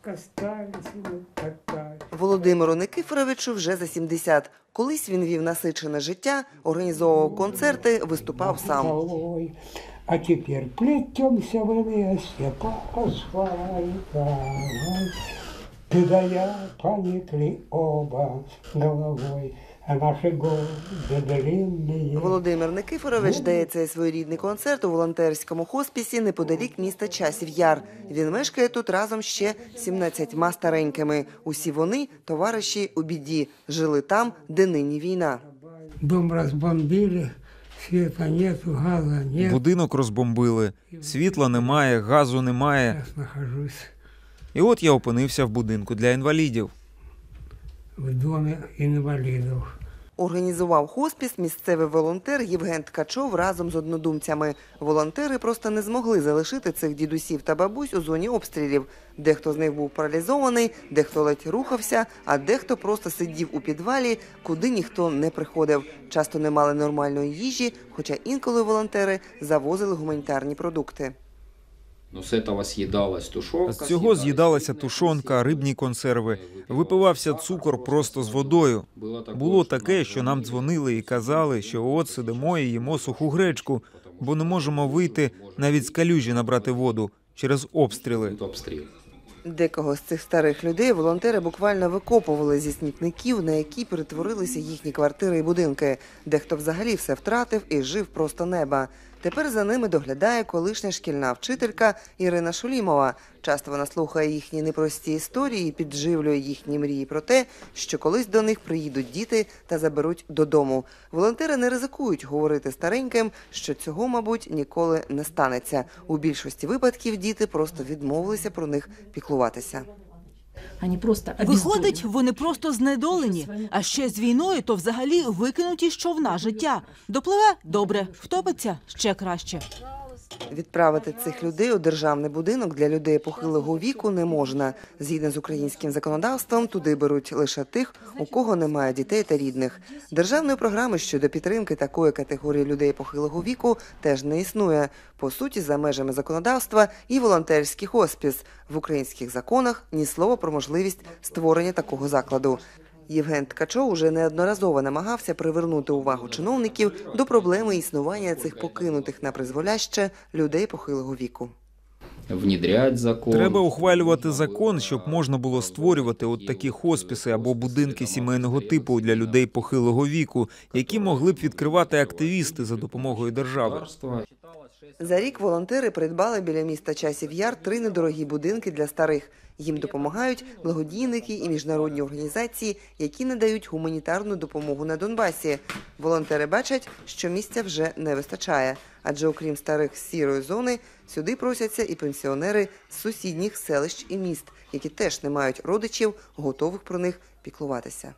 катались. Володимиру Никифоровичу вже за 70. Колись він вів насичене життя, організовував концерти, виступав сам. А тепер плетемся в лесе по асфальтовой. Ты да я поникли оба головой, а наши годы длинные. Володимир Никифорович дає цей своєрідний концерт у волонтерському хоспісі неподалік міста Часів Яр. Він мешкає тут разом ще 17 старенькими. Усі вони товариші у біді, жили там, де нині війна. Дом разбомбили, света нету, газа нет. Будинок розбомбили, світла немає, газу немає. Сейчас нахожусь і от я опинився в будинку для інвалідів. в доме инвалидов. Організував хоспіс місцевий волонтер Євген Ткачов разом з однодумцями. Волонтери просто не змогли залишити цих дідусів та бабусь у зоні обстрілів. Дехто з них був паралізований, дехто ледь рухався, а дехто просто сидів у підвалі, куди ніхто не приходив. Часто не мали нормальної їжі, хоча інколи волонтери завозили гуманітарні продукти. Ну, з этого съедалась тушонка. З цього з'їдалася тушонка, рибні консерви, випивався цукор просто з водою. Було таке, що нам дзвонили і казали, що от сидимо і їмо суху гречку, бо не можемо вийти навіть з калюжі набрати воду через обстріли. Декого з цих старих людей волонтери буквально викопували зі смітників, на які перетворилися їхні квартири і будинки. Дехто взагалі все втратив і жив просто неба. Тепер за ними доглядає колишня шкільна вчителька Ірина Шулімова. Часто вона слухає їхні непрості історії і підживлює їхні мрії про те, що колись до них приїдуть діти та заберуть додому. Волонтери не ризикують говорити стареньким, що цього, мабуть, ніколи не станеться. У більшості випадків діти просто відмовилися про них піклуватися. Они просто Виходить, вони просто знедолені. А ще з війною, то взагалі викинуті з човна життя. Допливе добре, втопиться ще краще. Відправити цих людей у державний будинок для людей похилого віку не можна. Згідно з українським законодавством, туди беруть лише тих, у кого немає дітей та рідних. Державної програми щодо підтримки такої категорії людей похилого віку теж не існує. По суті, за межами законодавства і волонтерський хоспіс в українських законах ні слова про можливість створення такого закладу. Євген Ткачов уже неодноразово намагався привернути увагу чиновників до проблеми існування цих покинутих на призволяще людей похилого віку. Внедрять закон. Треба ухвалювати закон, щоб можна було створювати от такі хосписи або будинки сімейного типу для людей похилого віку, які могли б відкривати активісти за допомогою держави. За рік волонтери придбали біля міста Часів Яр три недорогі будинки для старих. Їм допомагають благодійники і міжнародні організації, які надають гуманітарну допомогу на Донбасі. Волонтери бачать, що місця вже не вистачає, адже окрім старих з сірої зони, сюди просяться і пенсіонери з сусідніх селищ і міст, які теж не мають родичів, готових про них піклуватися.